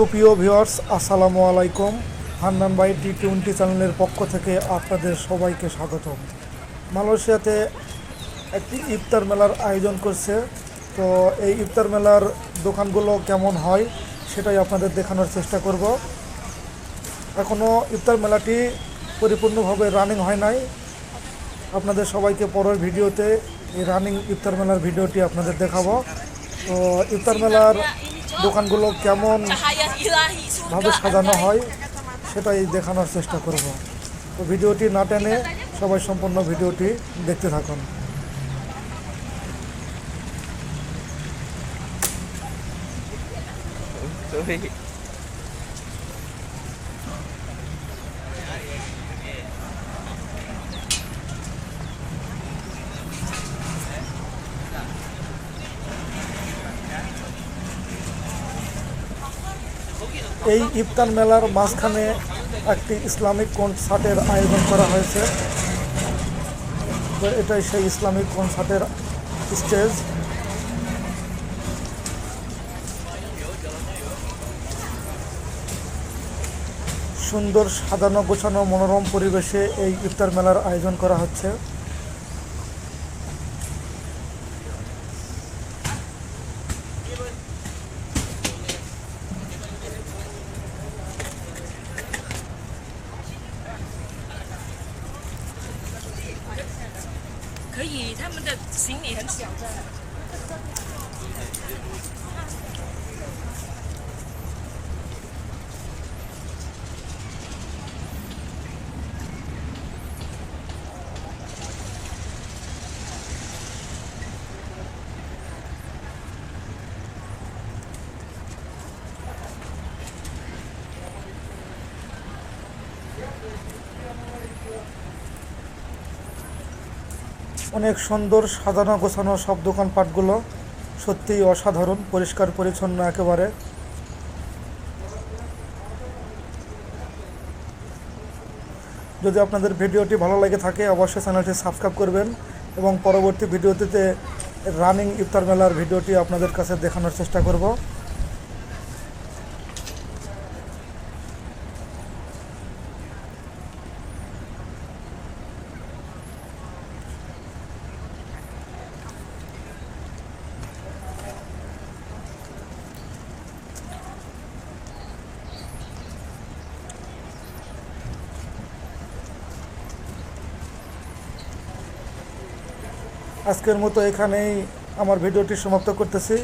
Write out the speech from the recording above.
সুপ্রিয় ভিউয়ার্স, আসসালামু আলাইকুম। হান্নান ভাই টি টোয়েন্টি চ্যানেলের পক্ষ থেকে আপনাদের সবাইকে স্বাগত মালয়েশিয়াতে একটি ইফতার মেলার আয়োজন করছে। তো এই ইফতার মেলার দোকানগুলো কেমন হয় সেটাই আপনাদের দেখানোর চেষ্টা করব। এখনও ইফতার মেলাটি পরিপূর্ণভাবে রানিং হয় নাই। আপনাদের সবাইকে পরের ভিডিওতে এই রানিং ইফতার মেলার ভিডিওটি আপনাদের দেখাবো। তো ইফতার মেলার দোকানগুলো কেমন ভাবে সাজানো হয় সেটাই দেখানোর চেষ্টা করব তো ভিডিওটি না টেনে সবাই সম্পূর্ণ ভিডিওটি দেখতে থাকুন Sorry. এই ইফতার মেলার মাঝখানে একটি ইসলামিক কনসার্টের আয়োজন করা হয়েছে। তো এটাই সেই ইসলামিক কনসার্টের স্টেজ। সুন্দর সাজানো গোছানো মনোরম পরিবেশে এই ইফতার মেলার আয়োজন করা হচ্ছে। 以，他们的行李很小的。অনেক সুন্দর সাজানো গোছানো সব দোকানপাটগুলো সত্যিই অসাধারণ, পরিষ্কার, পরিচ্ছন্ন একেবারে। যদি আপনাদের ভিডিওটি ভালো লাগে থাকে, অবশ্যই চ্যানেলটি সাবস্ক্রাইব করবেন এবং পরবর্তী ভিডিওটিতে রানিং ইফতার মেলার ভিডিওটি আপনাদের কাছে দেখানোর চেষ্টা করব। আজকের মতো এখানেই আমার ভিডিওটি সমাপ্ত করতেছি।